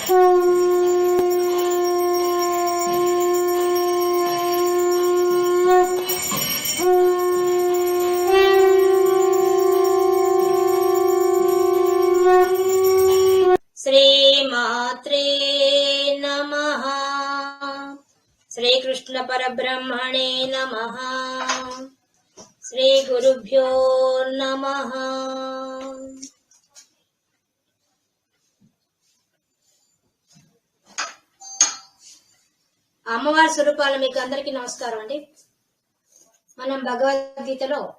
श्रीमात्रे नमः। श्रीकृष्णपरब्रह्मणे नमः। श्रीगुरुभ्यो नमः। స్వరూపాల మీకు అందరికీ నమస్కారం అండి. మనం భగవద్గీతలో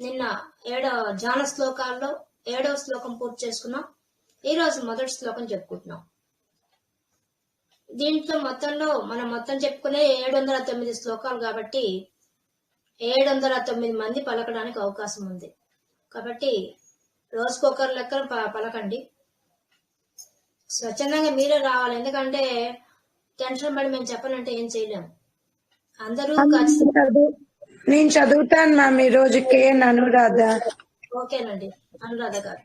నిన్న ఏడో జాన శ్లోకాల్లో ఏడవ శ్లోకం పూర్తి చేసుకున్నాం. ఈ రోజు మొదటి శ్లోకం చెప్పుకుంటున్నాం. దీంట్లో మొత్తంలో మనం మొత్తం చెప్పుకునే ఏడు వందల తొమ్మిది శ్లోకాలు కాబట్టి ఏడు వందల తొమ్మిది మంది పలకడానికి అవకాశం ఉంది. కాబట్టి రోజుకొకరు లెక్కన ప- పలకండి. స్వచ్ఛందంగా మీరే రావాలి. ఎందుకంటే టెన్షన్ పడి మేము చెప్పాలంటే ఏం చేయలేము అందరూ నేను చదువుతాను మ్యామ్ ఈ రోజు కేఎన్ అనురాధ. ఓకేనండి. అనురాధ గారు.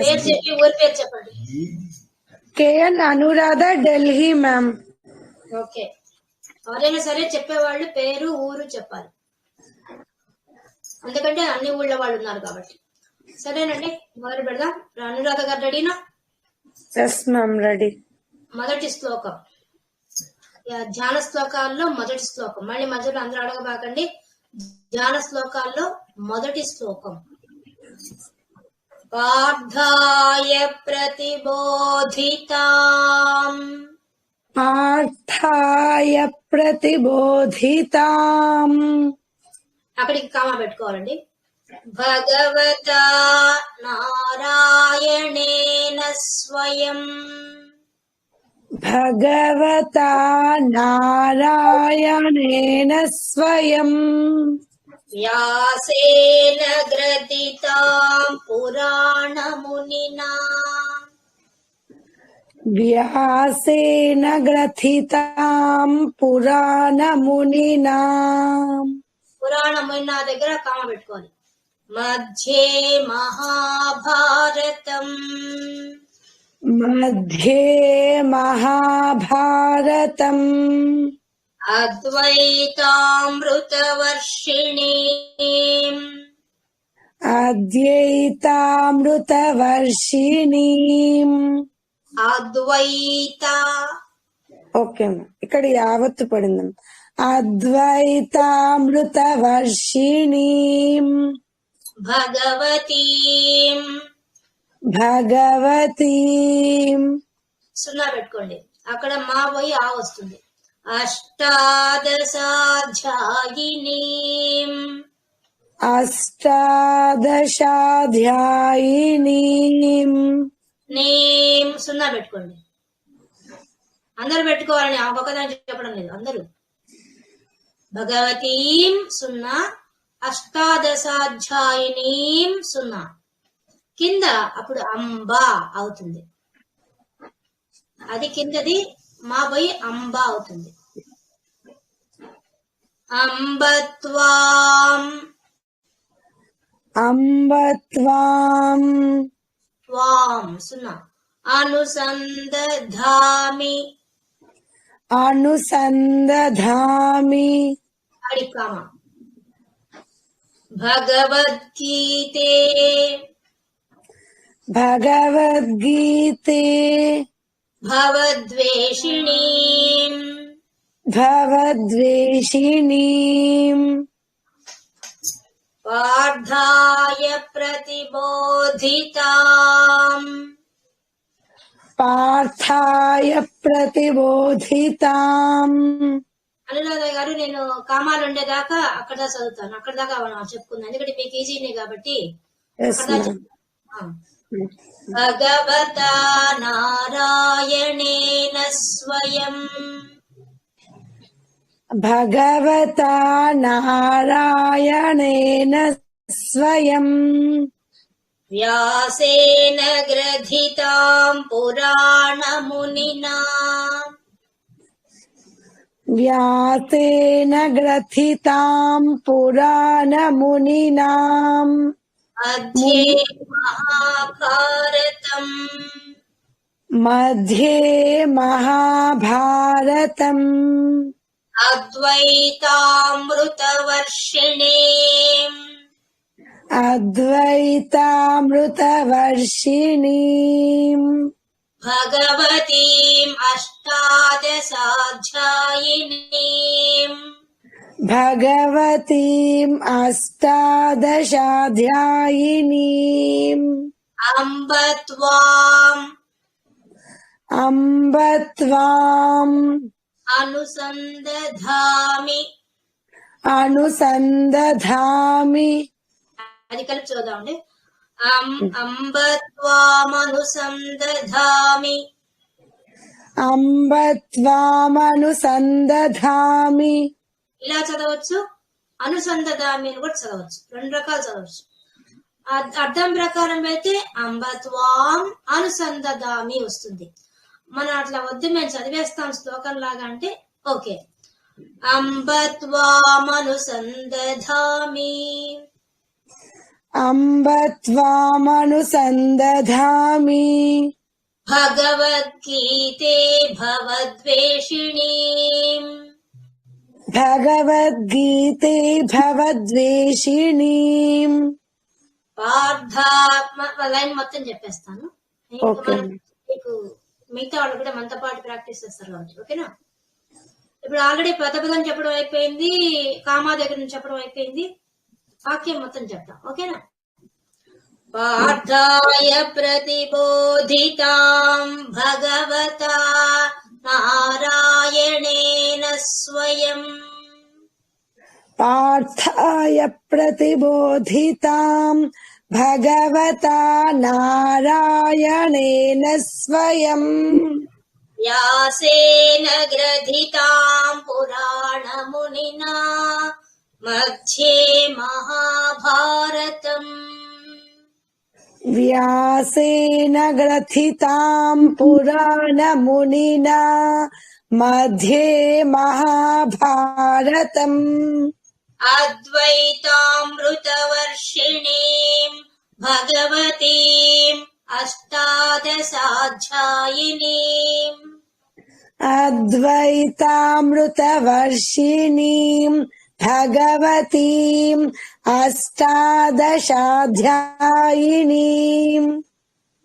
పేరు చెప్పి ఊరి పేరు చెప్పండి. KN Anuradha Delhi ma'am. Okay. ఎవరైనా సరే చెప్పేవాళ్ళు పేరు ఊరు చెప్పాలి. ఎందుకంటే అన్ని ఊళ్ళో వాళ్ళు ఉన్నారు కాబట్టి. సరేనండి మొదలు పెడదాం. అనురాధ గారు రెడీనా? ఎస్ మ్యామ్ రెడీ మొదటి శ్లోకం. ధ్యాన శ్లోకాల్లో మొదటి శ్లోకం. మళ్ళీ మధ్యలో అందరూ అడగబాకండి. ధ్యాన శ్లోకాల్లో మొదటి శ్లోకం. పార్థాయ ప్రతిబోధితాం. పార్థాయ ప్రతిబోధితాం. అక్కడికి కామా పెట్టుకోవాలండి. భగవత నారాయణేన స్వయం. భగవతా నారాయణేన స్వయం వ్యాసేన గ్రథితాం పురాణమునినా వ్యాసేన గ్రథితాం పురాణమునినా పురాణమునినా దగ్గర కామ పెట్టుకోవాలి మధ్యే మహాభారతం మధ్యే మహాభారతం అద్వైతామృతవర్షిణీ అద్వైతామృతవర్షిణీం అద్వైత ఓకే అమ్మా. ఇక్కడ యావత్తు పడింది అద్వైతామృతవర్షిణీం భగవతీం భగవతీం. సున్నా పెట్టుకోండి. అక్కడ మా పోయి ఆ వస్తుంది. అష్టాదశాధ్యాయినీం. అష్టాదశాధ్యాయినీం. నేం సున్నా పెట్టుకోండి. అందరూ పెట్టుకోవాలని ఆ ఒక్కదాన్ని చెప్పడం లేదు. అందరూ. భగవతీం సున్నా అష్టాదశాధ్యాయినీం సున్నా. కింద అప్పుడు అంబా అవుతుంది. అది కిందది మా పోయి అంబా అవుతుంది. అంబత్వాం. అంబత్వాం. త్వాం. సున్నా. అనుసంధామి. అనుసందధామి అడికామ భగవద్గీతే. భగవద్గీతే భవద్వేషిణీం. భవద్వేషిణీం. పార్థాయ ప్రతిబోధితాం. పార్థాయ ప్రతిబోధితాం. అనురాధ గారు నేను కామాలు ఉండేదాకా అక్కడ చదువుతాను. అక్కడ దాకా చెప్పుకుందాం. ఎందుకంటే మీకు ఈజీనే కాబట్టి भगवता नारायणेन स्वयम् भगवता नारायणेन स्वयम् व्यासेन ग्रथिताम् पुराणमुनिना। व्यासेन ग्रथिताम् पुराणमुनिनाम्। मध्ये महाभारतम्। मध्ये महाभारतम्। अद्वैतामृतवर्षिणे। अद्वैतामृतवर्षिणीम् भगवतीम् अष्टादशाध्यायिनीम्। भगवतीम् अष्टादशाध्यायिनीम् अम्ब त्वाम् अम्ब त्वाम् अनुसन्दधामि अनुसन्दधामि అది కలిపి చూద్దామండి అం- అంబ త్వామనుసందధామి अम्ब त्वामनुसन्दधामि ఇలా చదవచ్చు అనుసంధత అని కూడా చదవచ్చు. రెండు రకాలు చదవచ్చు. అర్థం ప్రకారం అయితే అంబత్వాం అనుసంధదామి వస్తుంది. మనం అట్లా వద్దు మేము చదివేస్తాం శ్లోకం లాగా అంటే ఓకే. అంబత్వామనుసంధామి అంబత్వామనుసంధామి భగవద్గీతే భవద్వేషిణీ. भगवद्गीते भवद्वेषिणीम् పార్థాత్మ లైన్ మొత్తం చెప్పేస్తాను ఇంకా ఓకే. మనం మీకు మిగతా వాళ్ళు కూడా మనతో పాటు ప్రాక్టీస్ చేస్తారు కాబట్టి ఓకేనా ఇప్పుడు ఆల్రెడీ పద పదం చెప్పడం అయిపోయింది కామా దగ్గర నుంచి చెప్పడం అయిపోయింది వాక్యం మొత్తం చెప్తాం ఓకేనా పార్థాయ ప్రతిబోధితాం భగవతా नारायणेन स्वयम्। पार्थाय प्रतिबोधिताम्। भगवता नारायणेन स्वयम्। व्यासेन ग्रथिताम् पुराणमुनिना। मध्ये महाभारतम्। व्यासेन ग्रथिताम् पुराणमुनिना मध्ये महाभारतम्। अद्वैतामृतवर्षिणीम् भगवतीम् अष्टादशाध्यायिनीम्। अद्वैतामृतवर्षिणीम् भगवतीम् अष्टादशाध्यायिनीम्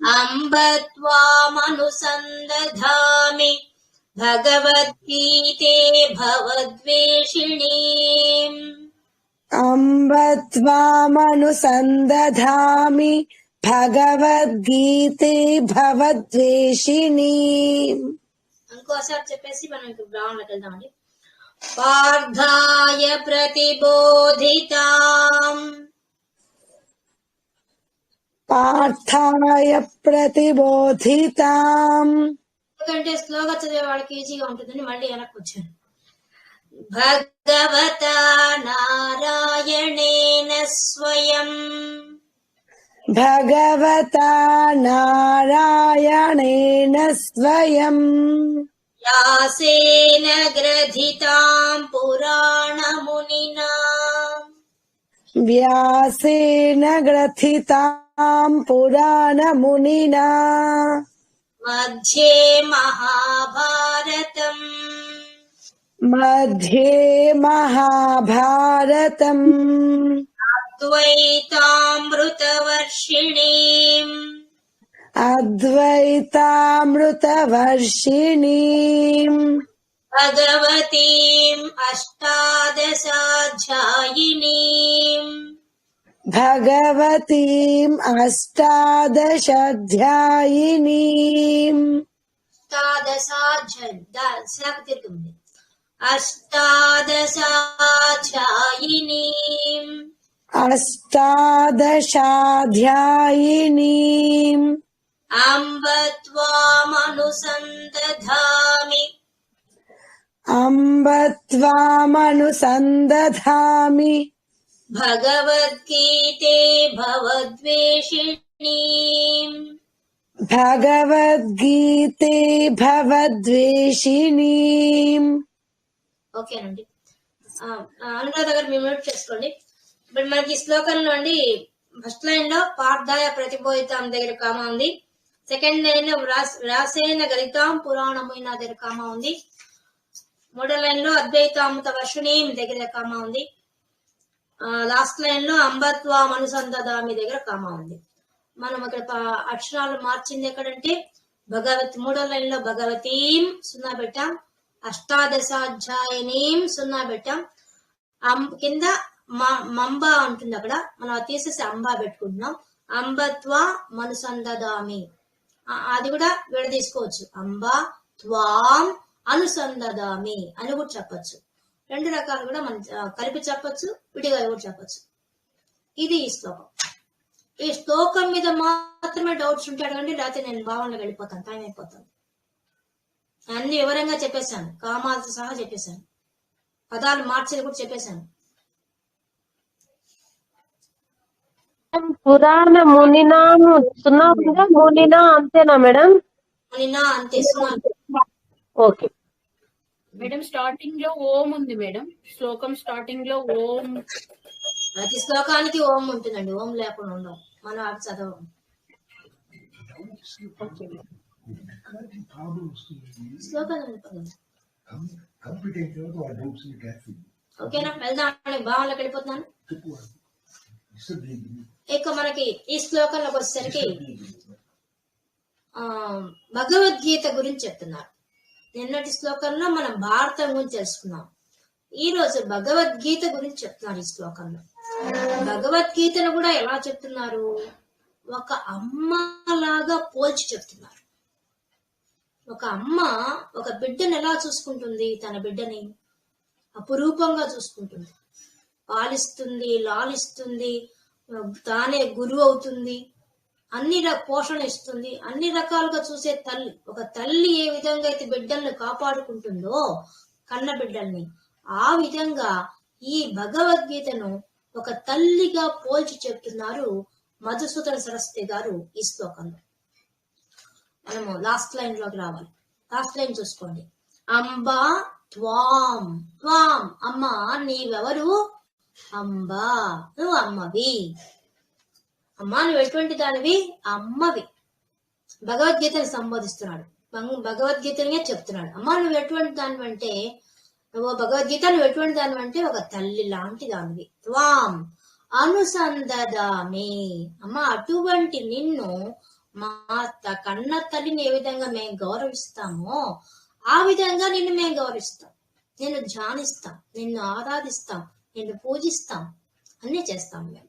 अम्ब त्वामनुसन्दधामि भगवद्गीते भवद्वेषिणीम् अम्ब त्वामनुसन्दधामि भगवद्गीते भवद्वेषिणीम् ఇంకోసారి చెప్పేసి మనం ఇప్పుడు బ్రాహ్మణులకు వెళ్దామండి పార్థాయ ప్రతిబోధితాం पार्थाय प्रतिबोधिताम् ఎందుకంటే స్లోగా చదివే వాళ్ళకి ఈజీగా ఉంటుందని మళ్ళీ వెనక్కి వచ్చాను భగవత నారాయణేన స్వయం भगवता नारायणेन स्वयम् व्यासेन ग्रथिताम् पुराणमुनिना। व्यासेन ग्रथिताम् पुराणमुनिना। मध्ये महाभारतम्। मध्ये महाभारतम्। अद्वैतामृतवर्षिणीम्। अद्वैतामृतवर्षिणीम् भगवतीम् अष्टादशाध्यायिनीम् भगवतीम् अष्टादशाध्यायिनीम् अष्टादशाध्यायिनीम् अष्टादशाध्यायिनीम् अष्टादशाध्यायिनीम् అంబ త్వామనుసందధామి अम्ब त्वामनुसन्दधामि భగవద్గీతే భవద్వేషిణీం भगवद्गीते भवद्वेषिणीम् ఓకేనండి ఆ, ఆ, అనురాధ గారు మీరు మ్యూట్ చేసుకోండి ఇప్పుడు మనకి ఈ శ్లోకంలో అండి ఫస్ట్ లైన్ లో పార్థాయ ప్రతిబోధితం దగ్గర కామ ఉంది సెకండ్ లైన్లో వ్రాస్- వ్యాసేన గలితాం పురాణమైన దగ్గర కామ ఉంది. మూడో లైన్లో అద్వైతామృత వర్షుణీం దగ్గర కామ ఉంది. లాస్ట్ లైన్లో అంబత్వా అనుసంధామి దగ్గర కామ ఉంది. మనం అక్కడ అక్షరాలు మార్చింది ఎక్కడంటే భగవత్ మూడో లైన్లో భగవతీం సున్నా పెట్టాం. అష్టాదశాధ్యాయనీం సున్నా పెట్టాం. కింద మంబ ఉంటుంది అక్కడ. మనం తీసేసి అంబా పెట్టుకుంటున్నాం. అంబత్వ మనుసందదామి అది కూడా విడదీసుకోవచ్చు. అంబా త్వాం అనుసంధదామి అని కూడా చెప్పొచ్చు. రెండు రకాలు కూడా మనం కలిపి చెప్పొచ్చు విడిగా కూడా చెప్పచ్చు. ఇది ఈ శ్లోకం. ఈ శ్లోకం మీద మాత్రమే డౌట్స్ ఉంటే అడగండి లేకపోతే నేను భావనలో వెళ్ళిపోతాను టైం అయిపోతాను అన్ని వివరంగా చెప్పేశాను కామాలతో సహా చెప్పేశాను. పదాలు మార్చేది కూడా చెప్పేశాను. పురాణ మునినా సున్నా ఉందా మునినా అంతేనా మేడం? నిన్న అంతే. ఓకే. మేడం స్టార్టింగ్లో ఓం ఉంది మేడం. శ్లోకం స్టార్టింగ్లో ఓం. ప్రతి శ్లోకానికి ఓం ఉంటుందండి ఓం లేకుండా ఉండవు. మనం అవి చదవం ఓకేనా వెళ్దాం భావనలోకి వెళ్ళిపోతున్నాను. ఇక మనకి ఈ శ్లోకంలోకి వచ్చేసరికి ఆ భగవద్గీత గురించి చెప్తున్నారు. నిన్నటి శ్లోకంలో మనం భారతం గురించి తెలుసుకున్నాం. ఈ రోజు భగవద్గీత గురించి చెప్తున్నారు ఈ శ్లోకంలో. భగవద్గీతను కూడా ఎలా చెప్తున్నారు? ఒక అమ్మలాగా పోల్చి చెప్తున్నారు. ఒక అమ్మ ఒక బిడ్డను ఎలా చూసుకుంటుంది? తన బిడ్డని అపురూపంగా చూసుకుంటుంది. పాలిస్తుంది లాలిస్తుంది తానే గురువు అవుతుంది. అన్ని పోషణ ఇస్తుంది. అన్ని రకాలుగా చూసే తల్లి ఒక తల్లి ఏ విధంగా అయితే బిడ్డల్ని కాపాడుకుంటుందో కన్న బిడ్డల్ని ఆ విధంగా ఈ భగవద్గీతను ఒక తల్లిగా పోల్చి చెప్తున్నారు మధుసూదన సరస్వతి గారు ఈ శ్లోకంలో. మనము లాస్ట్ లైన్లోకి రావాలి. లాస్ట్ లైన్ చూసుకోండి. అంబా త్వాం త్వాం అమ్మా నీవెవరు? అంబా నువ్వు అమ్మవి. అమ్మా నువ్వు ఎటువంటి దానివి? అమ్మవి. భగవద్గీతని సంబోధిస్తున్నాడు. భగవద్గీతనే చెప్తున్నాడు. అమ్మా నువ్వు ఎటువంటి దానివంటే నువ్వు భగవద్గీత నువ్వు ఎటువంటి దానివి అంటే ఒక తల్లి లాంటి దానివి. త్వాం అనుసంధదామి. అమ్మ అటువంటి నిన్ను మా కన్న తల్లిని ఏ విధంగా మేము గౌరవిస్తామో ఆ విధంగా నిన్ను మేము గౌరవిస్తాం. నిన్ను ధ్యానిస్తాం. నిన్ను ఆరాధిస్తాం. నేను పూజిస్తాం. అన్నీ చేస్తాం మేము.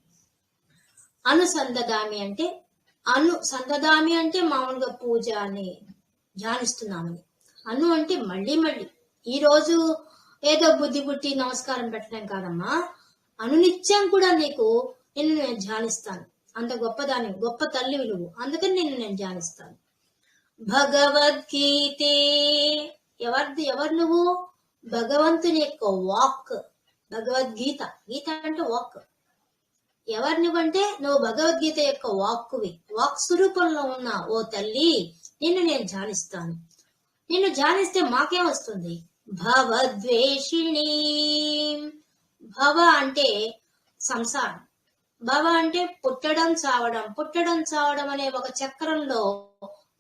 అనుసంధదామి అంటే అను సంధదామి అంటే మామూలుగా పూజ అని ధ్యానిస్తున్నామని అను అంటే మళ్ళీ మళ్ళీ. ఈ రోజు ఏదో బుద్ధి పుట్టి నమస్కారం పెట్టడం కాదమ్మా. అనునిత్యం కూడా నీకు నిన్ను నేను ధ్యానిస్తాను. అంత గొప్పదాని గొప్ప తల్లి విలువ. అందుకని నిన్ను నేను ధ్యానిస్తాను. భగవద్గీతే. ఎవరిది ఎవరు నువ్వు? భగవంతుని యొక్క వాక్. భగవద్గీత. గీత అంటే వాక్. ఎవరు నువ్వు భగవద్గీత యొక్క వాక్కువి. వాక్ స్వరూపంలో ఉన్న ఓ తల్లి నిన్ను నేను ధ్యానిస్తాను. నిన్ను ధ్యానిస్తే మాకేం వస్తుంది? భవద్వేషిణి. భవ అంటే సంసారం. భవ అంటే పుట్టడం చావడం. పుట్టడం చావడం అనే ఒక చక్రంలో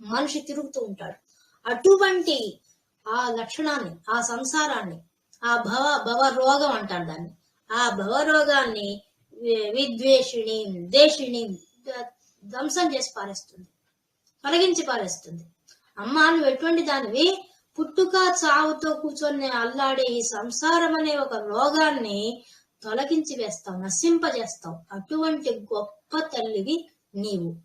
మనిషి తిరుగుతూ ఉంటాడు. అటువంటి ఆ లక్షణాన్ని ఆ సంసారాన్ని ఆ భవ భవ రోగం అంటారు దాన్ని. ఆ భవ రోగాన్ని విద్వేషిణి దేశిణి ధ్వంసం చేసి పారేస్తుంది. తొలగించి పారేస్తుంది. అమ్మా నువ్వు ఎటువంటి దానివి? పుట్టుక చావుతో కూర్చొని అల్లాడే ఈ సంసారం అనే ఒక రోగాన్ని తొలగించి వేస్తావు నశింపజేస్తావు. అటువంటి గొప్ప తల్లివి నీవు.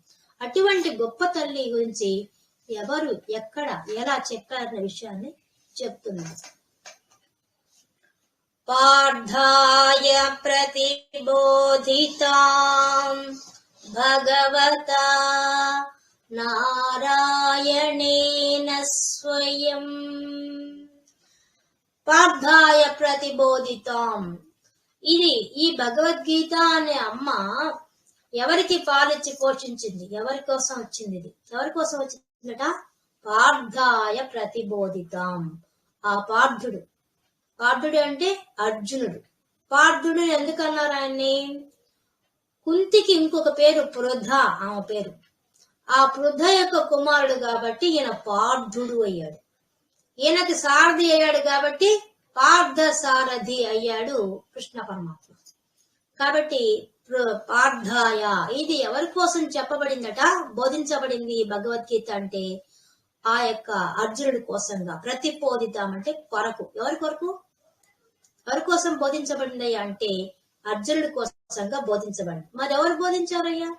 అటువంటి గొప్ప తల్లి గురించి ఎవరు ఎక్కడ ఎలా చెప్పారన్న విషయాన్ని చెప్తున్నారు. పార్థాయ ప్రతిబోధితాం. భగవతా నారాయణేన స్వయం. పార్థాయ ప్రతిబోధితాం. ఇది ఈ భగవద్గీత అనే అమ్మ ఎవరికి పాలిచ్చి పోషించింది? ఎవరి కోసం వచ్చింది ఇది? ఎవరి కోసం వచ్చిందట? పార్థాయ ప్రతిబోధితాం. ఆ పార్థుడు. పార్థుడు అంటే అర్జునుడు. పార్థుడు ఎందుకన్నారు ఆయన్ని? కుంతికి ఇంకొక పేరు పురోధ ఆమె పేరు. ఆ పృథ యొక్క కుమారుడు కాబట్టి ఈయన పార్థుడు అయ్యాడు. ఈయనకి సారథి అయ్యాడు కాబట్టి పార్థ సారథి అయ్యాడు కృష్ణ పరమాత్మ. కాబట్టి ప్ర- పార్థాయ ఇది ఎవరి కోసం చెప్పబడిందట? బోధించబడింది భగవద్గీత అంటే ఆ యొక్క అర్జునుడి కోసంగా. ప్రతిపోదిద్దామంటే కొరకు. ఎవరి కొరకు? ఎవరి కోసం బోధించబడిందయ్యా అంటే అర్జునుడి కోసంగా బోధించబడింది. మరెవరు బోధించారయ్యా?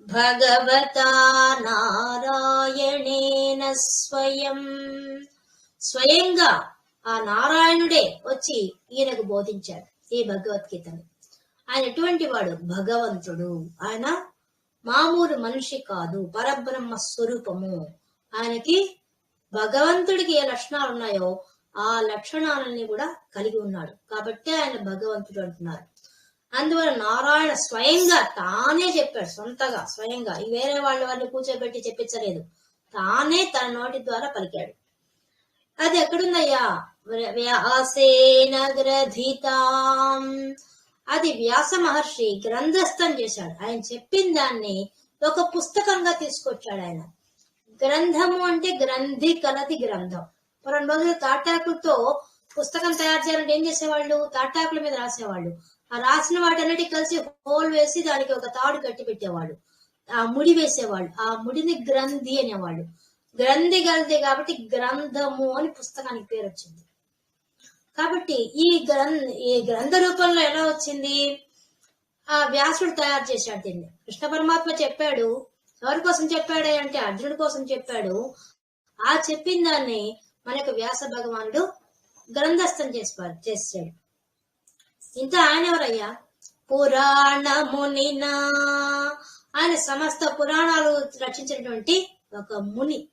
భగవతా నారాయణేన స్వయం. స్వయంగా ఆ నారాయణుడే వచ్చి ఈయనకు బోధించాడు ఈ భగవద్గీతను. ఆయన ఎటువంటి వాడు? భగవంతుడు. ఆయన మామూలు మనిషి కాదు పరబ్రహ్మ స్వరూపము. ఆయనకి భగవంతుడికి ఏ లక్షణాలు ఉన్నాయో ఆ లక్షణాలని కూడా కలిగి ఉన్నాడు. కాబట్టి ఆయన భగవంతుడు అంటున్నారు. అందువల్ల నారాయణ స్వయంగా తానే చెప్పాడు సొంతగా స్వయంగా. ఈ వేరే వాళ్ళ వారిని కూర్చోబెట్టి చెప్పించలేదు. తానే తన నోటి ద్వారా పలికాడు. అది ఎక్కడుందయ్యా? వ్య- వ్యాసేన గ్రథితాం. అది వ్యాస మహర్షి గ్రంథస్థం చేశాడు. ఆయన చెప్పిన దాన్ని ఒక పుస్తకంగా తీసుకొచ్చాడు ఆయన. గ్రంథము అంటే గ్రంథి కలది గ్రంథం. పూర్వం రోజులు తాటాకులతో పుస్తకం తయారు చేయాలంటే ఏం చేసేవాళ్ళు? తాటాకుల మీద రాసేవాళ్ళు. ఆ రాసిన వాటన్నిటి కలిసి హోల్ వేసి దానికి ఒక తాడు కట్టి పెట్టేవాళ్ళు. ఆ ముడి వేసేవాళ్ళు. ఆ ముడిని గ్రంథి అనేవాళ్ళు. గ్రంథి గలది కాబట్టి గ్రంథము అని పుస్తకానికి పేరు వచ్చింది. కాబట్టి ఈ గ్రంథ ఈ గ్రంథ రూపంలో ఎలా వచ్చింది? ఆ వ్యాసుడు తయారు చేశాడు దీన్ని. కృష్ణ పరమాత్మ చెప్పాడు. ఎవరి కోసం చెప్పాడు అంటే అర్జునుడి కోసం చెప్పాడు. ఆ చెప్పిన దాన్ని మనకు వ్యాస భగవానుడు గ్రంథస్థం చేసి చేసాడు ఇంత ఆయన ఎవరయ్యా? పురాణమునినా. ఆయన సమస్త పురాణాలు రచించినటువంటి ఒక ముని.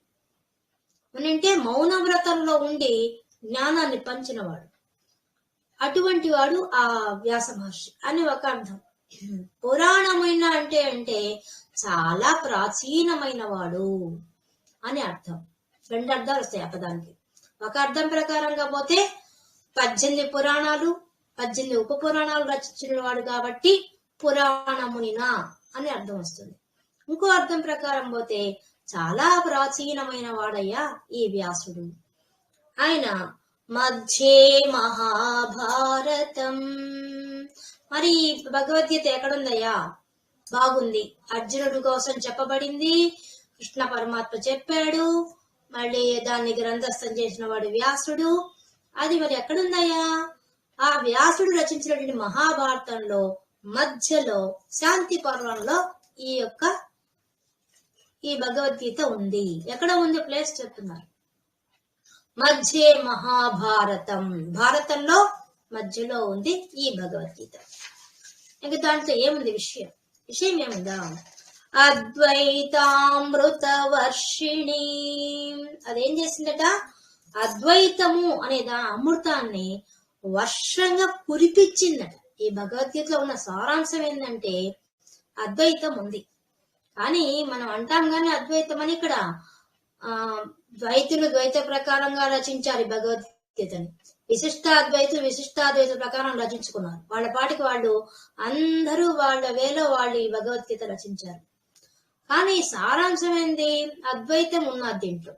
ముని అంటే మౌన వ్రతంలో ఉండి జ్ఞానాన్ని పంచినవాడు. అటువంటి వాడు ఆ వ్యాస మహర్షి అని ఒక అర్థం. పురాణమైన అంటే అంటే చాలా ప్రాచీనమైన వాడు అని అర్థం. రెండు అర్థాలు వస్తాయి ఆ పదానికి. ఒక అర్థం ప్రకారంగా పోతే పద్దెనిమిది పురాణాలు పద్దెనిమిది ఉప పురాణాలు రచించిన వాడు కాబట్టి పురాణమునినా అని అర్థం వస్తుంది. ఇంకో అర్థం ప్రకారం పోతే చాలా ప్రాచీనమైన వాడయ్యా ఈ వ్యాసుడు. ఆయన మధ్యే మహాభారతం. మరి భగవద్గీత ఎక్కడుందయ్యా? బాగుంది. అర్జునుడు కోసం చెప్పబడింది. కృష్ణ పరమాత్మ చెప్పాడు. మళ్ళీ దాన్ని గ్రంథస్థం చేసిన వాడు వ్యాసుడు. అది మరి ఎక్కడుందయ్యా? ఆ వ్యాసుడు రచించినటువంటి మహాభారతంలో మధ్యలో శాంతి పర్వంలో ఈ యొక్క ఈ భగవద్గీత ఉంది. ఎక్కడ ఉంది ప్లేస్ చెప్తున్నారు? మధ్యే మహాభారతం. భారతంలో మధ్యలో ఉంది ఈ భగవద్గీత. ఇంకా దాంట్లో ఏముంది విషయం? విషయం ఏముందా? అద్వైతామృత వర్షిణి అదేం చేసిందట? అద్వైతము అనే దా అమృతాన్ని వర్షంగా కురిపించిందట. ఈ భగవద్గీతలో ఉన్న సారాంశం ఏంటంటే అద్వైతం ఉంది. కానీ మనం అంటాం కానీ అద్వైతం అని ఇక్కడ ఆ ద్వైతులు ద్వైత ప్రకారంగా రచించారు ఈ భగవద్గీతని. విశిష్టాద్వైతులు విశిష్టాద్వైత ప్రకారం రచించుకున్నారు. వాళ్ళ పాటికి వాళ్ళు అందరూ వాళ్ళ వేలో వాళ్ళు ఈ భగవద్గీత రచించారు. కానీ సారాంశం ఏంది అద్వైతం ఉన్నది దీంట్లో.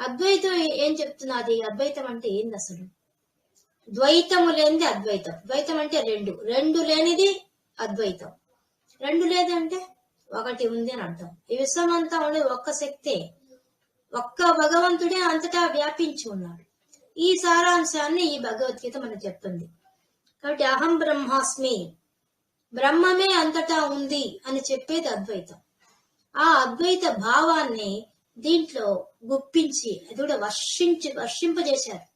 అద్వైతం ఏం చెప్తున్నది? అద్వైతం అంటే ఏంది అసలు? ద్వైతము లేనిది అద్వైతం. ద్వైతం అంటే రెండు. రెండు లేనిది అద్వైతం. రెండు లేదంటే ఒకటి ఉంది అని అర్థం. ఈ విశ్వం అంతా ఉండేది ఒక్క శక్తే ఒక్క భగవంతుడే అంతటా వ్యాపించి ఉన్నాడు. ఈ సారాంశాన్ని ఈ భగవద్గీత మనకు చెప్తుంది. కాబట్టి అహం బ్రహ్మాస్మి. బ్రహ్మమే అంతటా ఉంది అని చెప్పేది అద్వైతం. ఆ అద్వైత భావాన్ని దీంట్లో గుప్పించి అది కూడా వర్షించి వర్షింపజేశారు.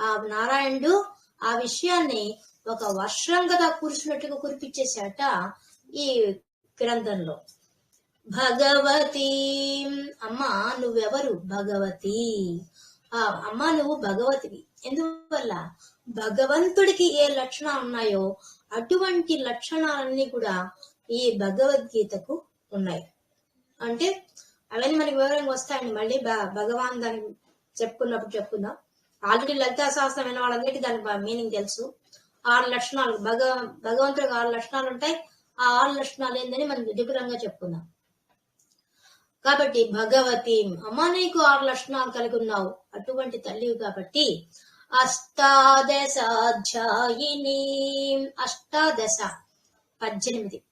ఆ నారాయణుడు ఆ విషయాన్ని ఒక వర్షం కదా కురిసినట్టుగా కురిపించేశాట ఈ గ్రంథంలో. భగవతి అమ్మా నువ్వెవరు? భగవతి. ఆ అమ్మా నువ్వు భగవతివి. ఎందువల్ల? భగవంతుడికి ఏ లక్షణాలు ఉన్నాయో అటువంటి లక్షణాలన్నీ కూడా ఈ భగవద్గీతకు ఉన్నాయి. అంటే అవన్నీ మనకి వివరంగా వస్తాయండి. మళ్ళీ భ- భగవాన్ దాన్ని చెప్పుకున్నప్పుడు చెప్పుకుందాం. ఆల్రెడీ లలితా శాస్త్రం అయిన వాళ్ళందరికీ దాని మీనింగ్ తెలుసు. ఆరు లక్షణాలు భగ భగవంతుడికి ఆరు లక్షణాలు ఉంటాయి. ఆ ఆరు లక్షణాలు ఏందని మనం విపులంగా చెప్పుకుందాం. కాబట్టి భగవతి అమ్మ నీకు ఆరు లక్షణాలు కలిగి ఉన్నావు. అటువంటి తల్లివి కాబట్టి అష్టాదశాధ్యాయిని అష్టాదశ పద్దెనిమిది.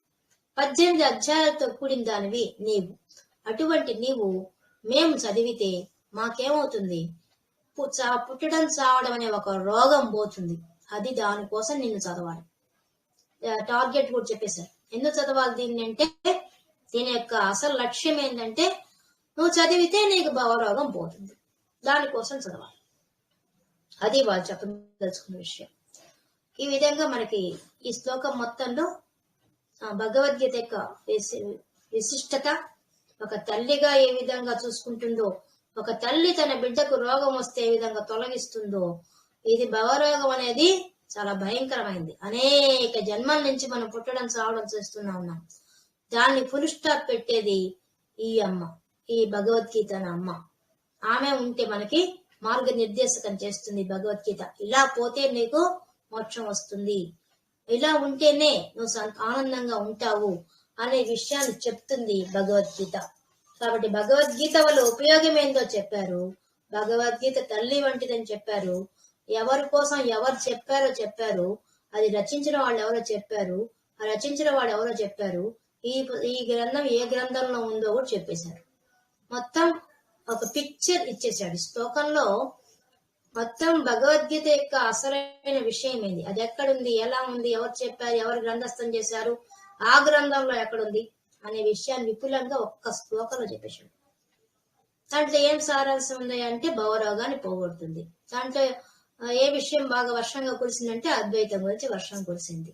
పద్దెనిమిది అధ్యాయాలతో కూడిన దానివి నీవు. అటువంటి నీవు మేము చదివితే మాకేమవుతుంది? చా- పుట్టడం చావడం అనే ఒక రోగం పోతుంది. అది దానికోసం నిన్ను చదవాలి. టార్గెట్ కూడా చెప్పేశారు. ఎందుకు చదవాలి దీన్ని అంటే దీని యొక్క అసలు లక్ష్యం ఏంటంటే నువ్వు చదివితే నీకు భవరోగం పోతుంది. దానికోసం చదవాలి. అది వాళ్ళు చెప్పదలుచుకున్న విషయం. ఈ విధంగా మనకి ఈ శ్లోకం మొత్తంలో భగవద్గీత యొక్క విశిష్టత ఒక తల్లిగా ఏ విధంగా చూసుకుంటుందో ఒక తల్లి తన బిడ్డకు రోగం వస్తే ఏ విధంగా తొలగిస్తుందో ఇది భవరోగం అనేది చాలా భయంకరమైంది. అనేక జన్మల నుంచి మనం పుట్టడం చావడం చేస్తున్నా ఉన్నాం. దాన్ని ఫుల్ స్టాప్ పెట్టేది ఈ అమ్మ ఈ భగవద్గీత అమ్మ. ఆమె ఉంటే మనకి మార్గనిర్దేశకం చేస్తుంది భగవద్గీత. ఇలా పోతే నీకు మోక్షం వస్తుంది. ఇలా ఉంటేనే నువ్వు సంత ఆనందంగా ఉంటావు అనే విషయాన్ని చెప్తుంది భగవద్గీత. కాబట్టి భగవద్గీత వల్ల ఉపయోగం ఏందో చెప్పారు. భగవద్గీత తల్లి వంటిదని చెప్పారు. ఎవరి కోసం ఎవరు చెప్పారో చెప్పారు. అది రచించిన వాళ్ళు ఎవరో చెప్పారు. ఆ రచించిన వాడు ఎవరో చెప్పారు. ఈ ఈ గ్రంథం ఏ గ్రంథంలో ఉందో కూడా చెప్పేశారు. మొత్తం ఒక పిక్చర్ ఇచ్చేసాడు శ్లోకంలో మొత్తం భగవద్గీత యొక్క అసలైన విషయం ఏంది? అది ఎక్కడుంది? ఎలా ఉంది? ఎవరు చెప్పారు? ఎవరు గ్రంథస్థం చేశారు? ఆ గ్రంథంలో ఎక్కడుంది? అనే విషయాన్ని విపులంగా ఒక్క శ్లోకంలో చెప్పేశాడు. దాంట్లో ఏం సారాంశం ఉంది అంటే భవరోగాన్ని పోగొడుతుంది. దాంట్లో ఏ విషయం బాగా వర్షంగా కురిసిందంటే అద్వైతం గురించి వర్షం కురిసింది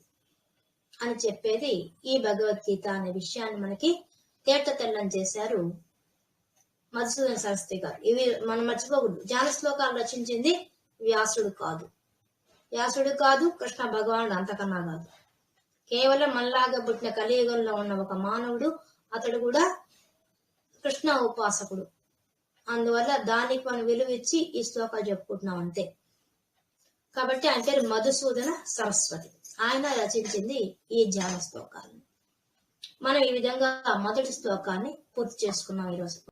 అని చెప్పేది ఈ భగవద్గీత అనే విషయాన్ని మనకి తేట తెల్లం చేశారు మధుసూదన శాస్త్రి గారు. ఇవి మనం మర్చిపోకూడదు ధ్యాన శ్లోకాలు రచించింది వ్యాసుడు కాదు. వ్యాసుడు కాదు కృష్ణ భగవానుడు అంతకన్నా కాదు. కేవలం మనలాగా పుట్టిన కలియుగంలో ఉన్న ఒక మానవుడు అతడు కూడా కృష్ణ ఉపాసకుడు. అందువల్ల దానికి మనం విలువ ఇచ్చి ఈ శ్లోకాలు చెప్పుకుంటున్నాం అంతే. కాబట్టి ఆయన పేరు మధుసూదన సరస్వతి. ఆయన రచించింది ఈ ధ్యాన శ్లోకాలను మనం ఈ విధంగా మొదటి శ్లోకాన్ని పూర్తి చేసుకున్నాం ఈరోజు.